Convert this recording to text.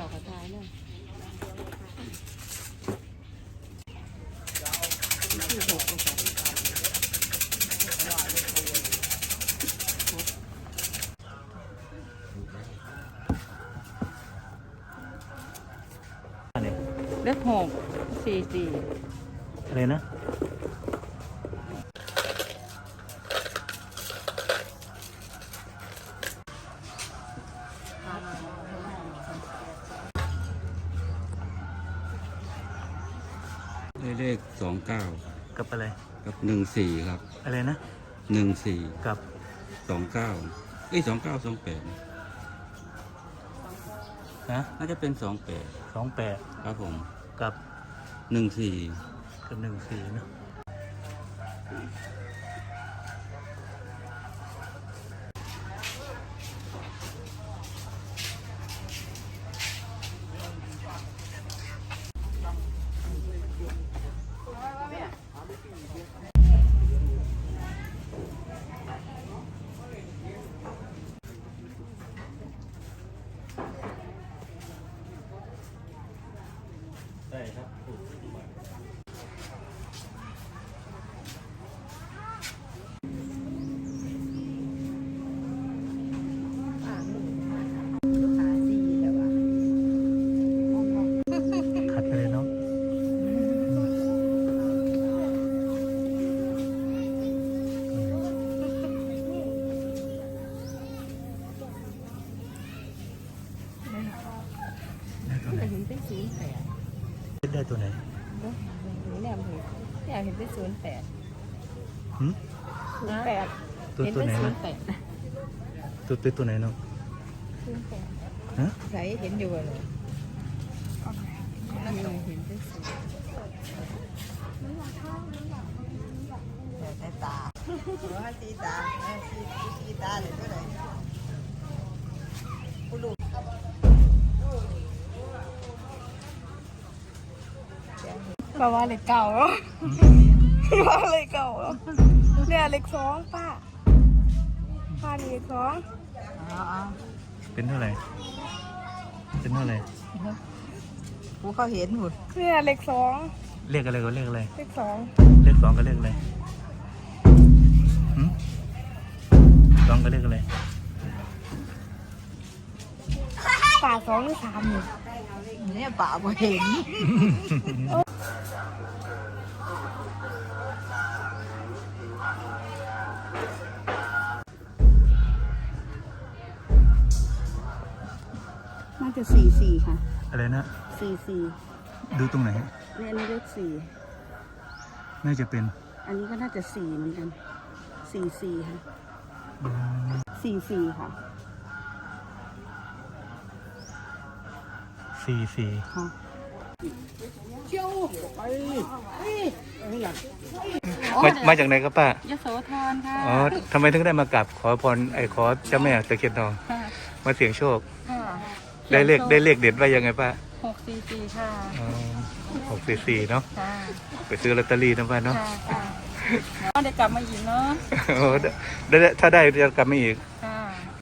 จ้ากระทายเนะที่หกกว่าเนี่ยเลขหกสี่สี่อะไรนะ เลขสองเก้ากับอะไร กับหนึ่งสี่ครับอะไรนะ หนึ่งสี่กับสองเก้าเอ้ยสองเก้าสองแปดฮะน่าจะเป็นสองแปดสองแปดครับผมกับหนึ่งสี่กับหนึ่งสี่เนอะ ขัดไปเลยเนาะได้ตัวไหนเห็นเป็นศูนย์แปด ได้ตัวไหนเนาะหนูแนมเห็นอยากเห็นเป็นศูนย์แปดหืมศูนย์แปดตัวเห็นตัวเป็นไหนศูนะนย์แปดตัวตัวตัวไหนเนาะศูนย์แปดฮะใส่เห็นอยู่เลยเห็นเป็นศูนย์แต่ตาว่าตีตาตีตีตาเลยเท่าไห ร่แปลว่าเลขเก่าว่าเลขเก่าเนี่ยเลขสองป้าป้านี่เลขสองเป็นเท่าไหร่เป็นเท่าไหร่ผู้เขาเห็นหมดเนี่ยเลขสองเลขอะไรก็เลขอะไรเลขสองเลขสองก็เลขอะไรหืมสองก็เลขอะไรป่าสองหรือสามนี่เนี่ยป่าบ่เห็น จะสี่สี่ค่ะอะไรนะสี่สี่ดูตรงไหนเนี่ยอันนี้เลขสี่น่าจะเป็น อันนี้ก็น่าจะสี่เหมือนกันสี่สี่ค่ะสี่สี่ค่ะสี่สี่ค่ะมามาจากไหนครับป้ายโสธรค่ะอ๋อทำไมถึงได้มากราบขอพรไอ้ขอเจ้าแม่ตะเคียนทองค่ะมาเสี่ยงโชคค่ะ ได้เลขได้เลขเด็ดว่ายังไงป้าหกสี่สี่ค่ะอ๋อหกสี่สี่เนาะค่ะไปซื้อลอตเตอรี่นะป้าเนาะค่ะค่ะแล้วได้กลับมาอีกเนาะโอ้ได้ได้ถ้าได้จะกลับมาอีก